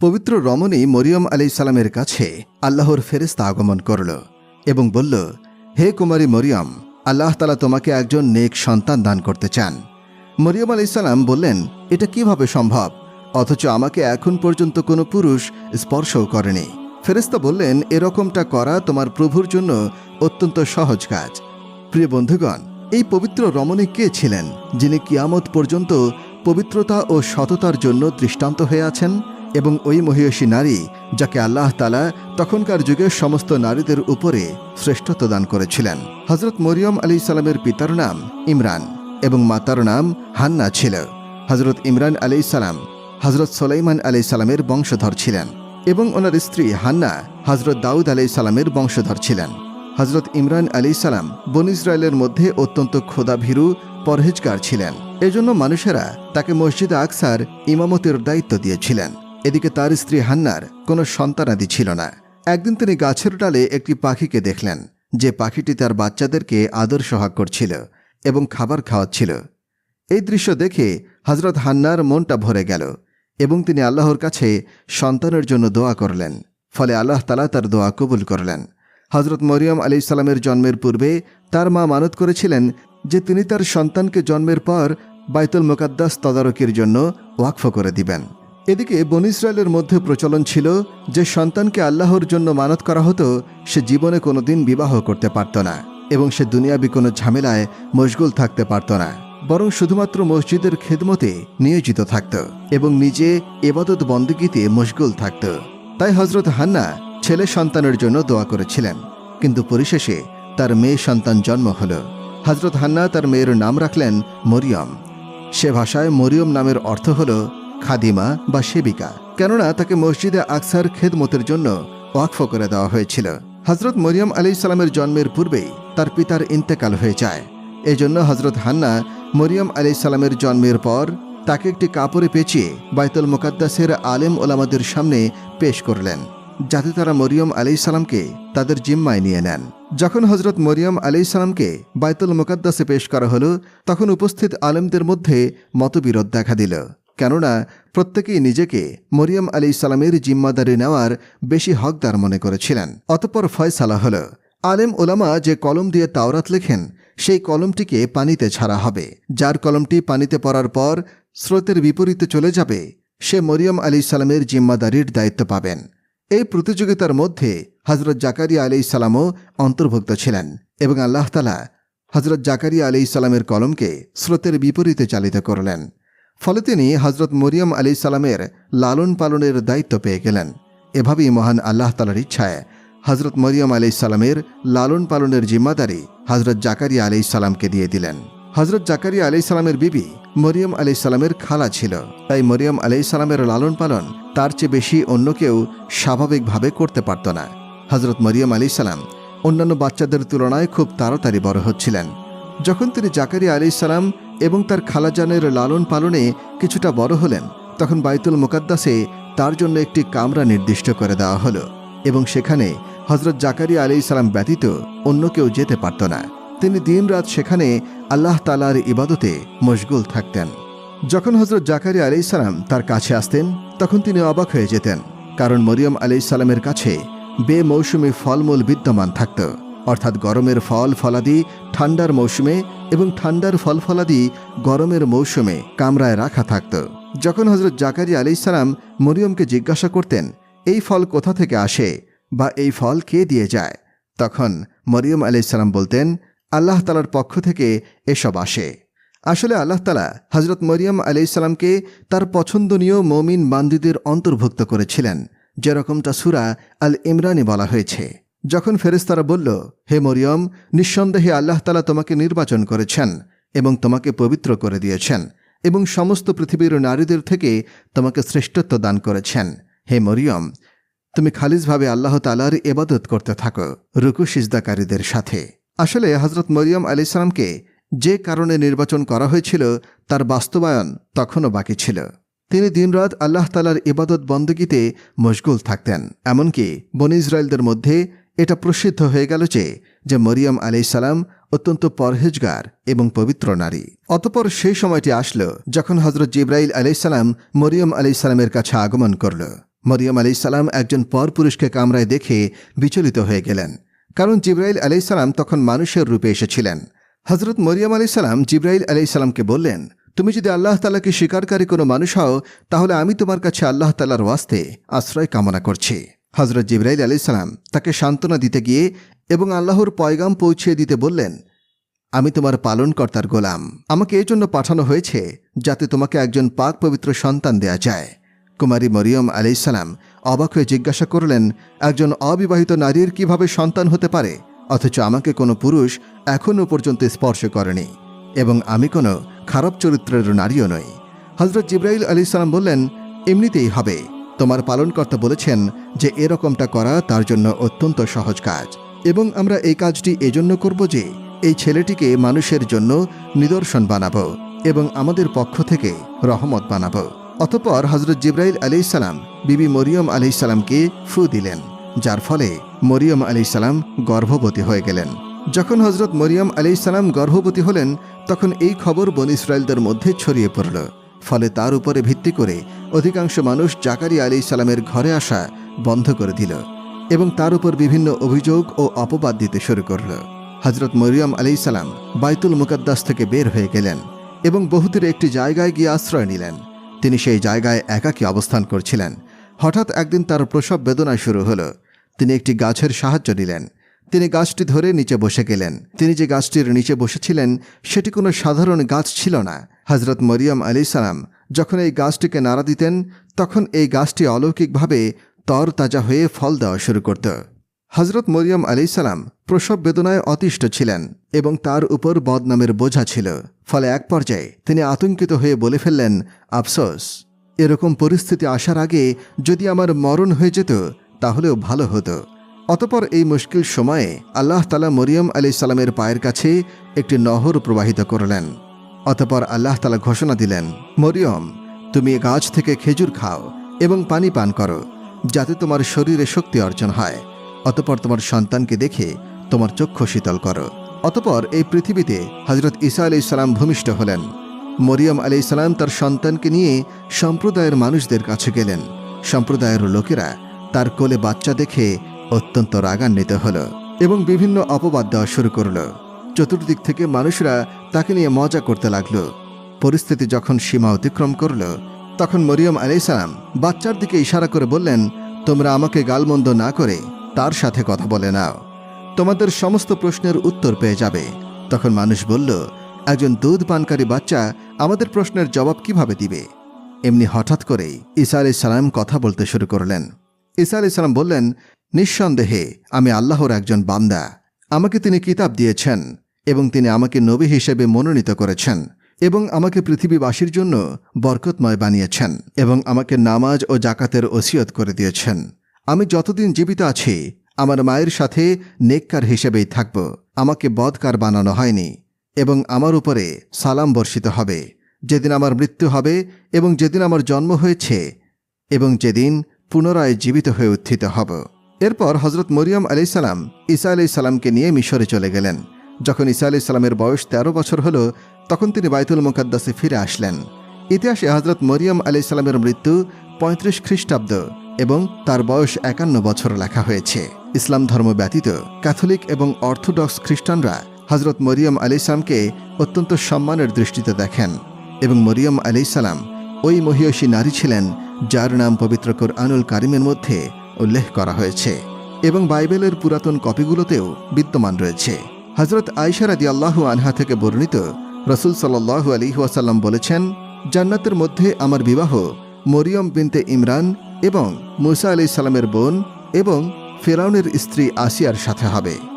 পবিত্র রমণী মরিয়ম আলি সালামের কাছে আল্লাহর ফেরেস্তা আগমন করল এবং বলল, হে কুমারী মরিয়ম, আল্লাহ তালা তোমাকে একজন নেক সন্তান দান করতে চান। মরিয়ম আলি সালাম বললেন, এটা কীভাবে সম্ভব? অথচ আমাকে এখন পর্যন্ত কোনো পুরুষ স্পর্শও করেনি। ফেরেস্তা বললেন, এরকমটা করা তোমার প্রভুর জন্য অত্যন্ত সহজ কাজ। প্রিয় বন্ধুগণ, এই পবিত্র রমণী কে ছিলেন, যিনি কিয়ামত পর্যন্ত পবিত্রতা ও সততার জন্য দৃষ্টান্ত হয়ে আছেন? এবং ওই মহিয়সী নারী, যাকে আল্লাহ তালা তখনকার যুগে সমস্ত নারীদের উপরে শ্রেষ্ঠত্ব দান করেছিলেন। হজরত মরিয়ম আলী সালামের পিতার নাম ইমরান এবং মাতার নাম হান্না ছিল। হজরত ইমরান আলী সালাম হজরত সোলাইমান আলী সালামের বংশধর ছিলেন এবং ওনার স্ত্রী হান্না হজরত দাউদ আলী সালামের বংশধর ছিলেন। হজরত ইমরান আলী সালাম বন ইসরায়েলের মধ্যে অত্যন্ত ক্ষোধাভীরু পরহেজগার ছিলেন। এজন্য মানুষেরা তাকে মসজিদে আকসার ইমামতের দায়িত্ব দিয়েছিলেন। এদিকে তার স্ত্রী হান্নার কোনো সন্তানাদি ছিল না। একদিন তিনি গাছের ডালে একটি পাখিকে দেখলেন, যে পাখিটি তার বাচ্চাদেরকে আদর সোহাগ করছিল এবং খাবার খাওয়াচ্ছিল। এই দৃশ্য দেখে হজরত হান্নার মনটা ভরে গেল এবং তিনি আল্লাহর কাছে সন্তানের জন্য দোয়া করলেন, ফলে আল্লাহ তালা তার দোয়া কবুল করলেন। হজরত মরিয়ম আলি সালামের জন্মের পূর্বে তার মা মানত করেছিলেন যে তিনি তার সন্তানকে জন্মের পর বাইতুল মোকাদ্দাস তদারকির জন্য ওয়াকফ করে দিবেন। এদিকে বন ইসরায়েলের মধ্যে প্রচলন ছিল যে সন্তানকে আল্লাহর জন্য মানত করা হতো, সে জীবনে কোনোদিন বিবাহ করতে পারত না এবং সে দুনিয়াবি কোনো ঝামেলায় মশগুল থাকতে পারত না। বরং শুধুমাত্র মসজিদের খেদমতে নিয়োজিত থাকত এবং নিজে এবাদত বন্দগীতে মশগুল থাকত। তাই হজরত হান্না ছেলে সন্তানের জন্য দোয়া করেছিলেন। কিন্তু পরিশেষে তার মেয়ে সন্তান জন্ম হল। হজরত হান্না তার মেয়ের নাম রাখলেন মরিয়ম। সে ভাষায় মরিয়ম নামের অর্থ হল খাদিমা বা সেবিকা। কেননা তাকে মসজিদে আকসার খেদমতের জন্য ওয়াকফ করে দেওয়া হয়েছিল। হজরত মরিয়ম আলী সালামের জন্মের পূর্বেই তার পিতার ইন্তেকাল হয়ে যায়। এজন্য হজরত হান্না মরিয়ম আলী সালামের জন্মের পর তাকে একটি কাপড়ে পেঁচিয়ে বাইতুল মোকাদ্দাসের আলেম ওলামাদের সামনে পেশ করলেন, যাতে তারা মরিয়ম আলি সালামকে তাদের জিম্মায় নিয়ে নেন। যখন হজরত মরিয়ম আলি সালামকে বাইতুল মোকাদ্দাসে পেশ করা হলো, তখন উপস্থিত আলেমদের মধ্যে মতবিরোধ দেখা দিল। কেননা প্রত্যেকেই নিজেকে মরিয়ম আলি সালামের জিম্মাদারি নেওয়ার বেশি হকদার মনে করেছিলেন। অতপর ফয়সালা হল, আলেম ওলামা যে কলম দিয়ে তাওরাত লেখেন, সেই কলমটিকে পানিতে ছাড়া হবে। যার কলমটি পানিতে পড়ার পর স্রোতের বিপরীতে চলে যাবে, সে মরিয়ম আলি সালামের জিম্মাদারির দায়িত্ব পাবেন। এই প্রতিযোগিতার মধ্যে হজরত জাকারিয়া আলি সালামও অন্তর্ভুক্ত ছিলেন এবং আল্লাহতালা হজরত জাকারিয়া আলি সালামের কলমকে স্রোতের বিপরীতে চালিত করলেন। ফলে তিনি হজরত মরিয়ম আলি সালামের লালন পালনের দায়িত্ব পেয়ে গেলেন। এভাবেই মহান আল্লাহ তালার ইচ্ছায় হজরত মরিয়ম আলি সালামের লালন পালনের জিম্মাদারি হজরত জাকারিয়া আলি সালামকে দিয়ে দিলেন। হজরত জাকারিয়া আলি সালামের বিবি মরিয়ম আলি সালামের খালা ছিল। তাই মরিয়ম আলি সালামের লালন পালন তার চেয়ে বেশি অন্য কেউ স্বাভাবিকভাবে করতে পারত না। হজরত মরিয়ম আলি সালাম অন্যান্য বাচ্চাদের তুলনায় খুব তাড়াতাড়ি বড় হচ্ছিলেন। যখন তিনি জাকারিয়া আলি সালাম এবং তার খালাজানের লালন পালনে কিছুটা বড় হলেন। তখন বাইতুল মোকাদ্দাসে তার জন্য একটি কামরা নির্দিষ্ট করে দেওয়া হলো এবং সেখানে হজরত জাকারিয়া আলি সালাম ব্যতীত অন্য কেউ যেতে পারত না। তিনি দিনরাত সেখানে আল্লাহ তালার ইবাদতে মশগুল থাকতেন। যখন হজরত জাকারিয়া আলি সালাম তার কাছে আসতেন, তখন তিনি অবাক হয়ে যেতেন, কারণ মরিয়ম আলি সালামের কাছে বেমৌসুমি ফলমূল বিদ্যমান থাকত। অর্থাৎ গরমের ফল ফলাদি ঠান্ডার মৌসুমে এবং ঠান্ডার ফল ফলাদি গরমের মৌসুমে কামরায় রাখা থাকত। যখন হজরত জাকারি আলি সালাম মরিয়মকে জিজ্ঞাসা করতেন, এই ফল কোথা থেকে আসে বা এই ফল কে দিয়ে যায়? তখন মরিয়ম আলি সালাম বলতেন, আল্লাহ তালার পক্ষ থেকে এসব আসে। আসলে আল্লাহ তালা হজরত মরিয়ম আলি সালামকে তার পছন্দনীয় মমিন বান্দিদের অন্তর্ভুক্ত করেছিলেন, যেরকমটা সুরা আল ইমরানি বলা হয়েছে। যখন ফেরেস্তারা বলল, হে মরিয়ম, নিঃসন্দেহে আল্লাহ তালা তোমাকে নির্বাচন করেছেন এবং তোমাকে পবিত্র করে দিয়েছেন এবং সমস্ত পৃথিবীর নারীদের থেকে তোমাকে শ্রেষ্ঠত্ব দান করেছেন। হে মরিয়ম, তুমি খালিজভাবে আল্লাহ তালার এবাদত করতে থাকো, রুকু সিজদাকারীদের সাথে। আসলে হজরত মরিয়ম আলি সালামকে যে কারণে নির্বাচন করা হয়েছিল, তার বাস্তবায়ন তখনও বাকি ছিল। তিনি দিনরাত আল্লাহ তালার ইবাদত বন্দগীতে মশগুল থাকতেন। এমনকি বন ইসরায়েলদের মধ্যে এটা প্রসিদ্ধ হয়ে গেল যে যে মরিয়ম সালাম অত্যন্ত পরহেজগার এবং পবিত্র নারী। অতপর সেই সময়টি আসলো যখন হজরত জিব্রাইল আলি সালাম মরিয়ম সালামের কাছে আগমন করল। মরিয়ম আলাইসাল্লাম একজন পরপুরুষকে কামরায় দেখে বিচলিত হয়ে গেলেন। কারণ জিব্রাইল আলাইসাল্লাম তখন মানুষের রূপে এসেছিলেন। হজরত মরিয়ম আলাইসাল্লাম জিব্রাইল আলাইসাল্লামকে বললেন, তুমি যদি আল্লাহ তালাকে স্বীকারকারী কোনো মানুষ হও, তাহলে আমি তোমার কাছে আল্লাহ তালার ওয়াস্তে আশ্রয় কামনা করছি। হজরত জিব্রাইল আলাইসাল্লাম তাকে সান্ত্বনা দিতে গিয়ে এবং আল্লাহর পয়গাম পৌঁছিয়ে দিতে বললেন, আমি তোমার পালনকর্তার গোলাম। আমাকে এই জন্য পাঠানো হয়েছে যাতে তোমাকে একজন পাক পবিত্র সন্তান দেয়া যায়। কুমারী মরিয়ম আলাইসাল্লাম অবাক হয়ে জিজ্ঞাসা করলেন, একজন অবিবাহিত নারীর কীভাবে সন্তান হতে পারে? অথচ আমাকে কোনো পুরুষ এখনও পর্যন্ত স্পর্শ করেনি এবং আমি কোনো খারাপ চরিত্রের নারীও নই। হজরত জিব্রাইল আলী সালাম বললেন, এমনিতেই হবে। তোমার পালনকর্তা বলেছেন যে এরকমটা করা তার জন্য অত্যন্ত সহজ কাজ। এবং আমরা এই কাজটি এজন্য করব যে এই ছেলেটিকে মানুষের জন্য নিদর্শন বানাবো এবং আমাদের পক্ষ থেকে রহমত বানাবো। অতপর হজরত জিব্রাইল আলি সালাম, বিবি মরিয়ম আলি সালামকে ফু দিলেন, যার ফলে মরিয়ম আলি সালাম গর্ভবতী হয়ে গেলেন। যখন হজরত মরিয়ম আলি সালাম গর্ভবতী হলেন, তখন এই খবর বন ইসরায়েলদের মধ্যে ছড়িয়ে পড়ল। ফলে তার উপরে ভিত্তি করে অধিকাংশ মানুষ জাকারি আলি সালামের ঘরে আসা বন্ধ করে দিল এবং তার উপর বিভিন্ন অভিযোগ ও অপবাদ দিতে শুরু করল। হজরত মরিয়ম আলি সালাম বাইতুল মুকদ্দাস থেকে বের হয়ে গেলেন এবং বহুদূরে একটি জায়গায় গিয়ে আশ্রয় নিলেন। তিনি সেই জায়গায় একাকী অবস্থান করছিলেন। হঠাৎ একদিন তার প্রসব বেদনা শুরু হলো। তিনি একটি গাছের সাহায্য নিলেন। তিনি গাছটি ধরে নিচে বসে গেলেন। তিনি যে গাছটির নিচে বসেছিলেন, সেটি কোনো সাধারণ গাছ ছিল না। হজরত মরিয়ম আলী সালাম যখন এই গাছটিকে নাড়া দিতেন, তখন এই গাছটি অলৌকিকভাবে তর তাজা হয়ে ফল দেওয়া শুরু করত। হজরত মরিয়ম আলী সালাম প্রসব বেদনায় অতিষ্ঠ ছিলেন এবং তার উপর বদনামের বোঝা ছিল। ফলে এক পর্যায়ে তিনি আতঙ্কিত হয়ে বলে ফেললেন, আফসোস, এরকম পরিস্থিতি আসার আগে যদি আমার মরণ হয়ে যেত, তাহলেও ভালো হতো। অতপর এই মুশকিল সময়ে আল্লাহ তালা মরিয়ম আলি সালামের পায়ের কাছে একটি নহর প্রবাহিত করলেন। অতপর আল্লাহ তালা ঘোষণা দিলেন, মরিয়ম, তুমি গাছ থেকে খেজুর খাও এবং পানি পান করো, যাতে তোমার শরীরে শক্তি অর্জন হয়। অতপর তোমার সন্তানকে দেখে তোমার চক্ষু শীতল করো। অতপর এই পৃথিবীতে হজরত ঈসা আলি সালাম ভূমিষ্ঠ হলেন। মরিয়ম আলি সালাম তার সন্তানকে নিয়ে সম্প্রদায়ের মানুষদের কাছে গেলেন। সম্প্রদায়ের লোকেরা তার কোলে বাচ্চা দেখে অত্যন্ত রাগান্বিত হল এবং বিভিন্ন অপবাদ দেওয়া শুরু করল। চতুর্দিক থেকে মানুষরা তাকে নিয়ে মজা করতে লাগল। পরিস্থিতি যখন সীমা অতিক্রম করল, তখন মরিয়ম আলাইসালাম বাচ্চার দিকে ইশারা করে বললেন, তোমরা আমাকে গালমন্দ না করে তার সাথে কথা বলে নাও। তোমাদের সমস্ত প্রশ্নের উত্তর পেয়ে যাবে। তখন মানুষ বলল, একজন দুধ পানকারী বাচ্চা আমাদের প্রশ্নের জবাব কীভাবে দিবে? এমনি হঠাৎ করেই ঈসা আলি সালাম কথা বলতে শুরু করলেন। ঈসা আলি সালাম বললেন, নিঃসন্দেহে আমি আল্লাহর একজন বান্দা। আমাকে তিনি কিতাব দিয়েছেন। এবং তিনি আমাকে নবী হিসেবে মনোনীত করেছেন এবং আমাকে পৃথিবীবাসীর জন্য বরকতময় বানিয়েছেন এবং আমাকে নামাজ ও জাকাতের ওসিয়ত করে দিয়েছেন। আমি যতদিন জীবিত আছি, আমার মায়ের সাথে নেককার হিসেবেই থাকব। আমাকে বদকার বানানো হয়নি এবং আমার উপরে সালাম বর্ষিত হবে। যেদিন আমার মৃত্যু হবে এবং যেদিন আমার জন্ম হয়েছে এবং যেদিন পুনরায় জীবিত হয়ে উত্থিত হব। এরপর হজরত মরিয়ম আলি সালাম ঈসা আলি সালামকে নিয়ে মিশরে চলে গেলেন। যখন ঈসা আলি সালামের বয়স ১৩ বছর হল, তখন তিনি বাইতুল মুকাদ্দাসে ফিরে আসলেন। ইতিহাসে হজরত মরিয়ম আলি সালামের মৃত্যু পঁয়ত্রিশ খ্রিস্টাব্দ এবং তার বয়স একান্ন বছর লেখা হয়েছে। ইসলাম ধর্ম ব্যতীত ক্যাথলিক এবং অর্থোডক্স খ্রিস্টানরা হজরত মরিয়ম আলি সালামকে অত্যন্ত সম্মানের দৃষ্টিতে দেখেন এবং মরিয়ম আলি সালাম ওই মহিয়সী নারী ছিলেন যার নাম পবিত্র কোরআনুল কারিমের মধ্যে উল্লেখ করা হয়েছে এবং বাইবেলের পুরাতন কপিগুলোতেও বিদ্যমান রয়েছে। হজরত আইসারাদি আল্লাহু আনহা থেকে বর্ণিত রসুল সাল্লাহ আলী ওয়াসাল্লাম বলেছেন, জান্নাতের মধ্যে আমার বিবাহ মরিয়ম বিনতে ইমরান এবং মুসা আলি সালামের বোন এবং ফেরাউনের স্ত্রী আসিয়ার সাথে হবে।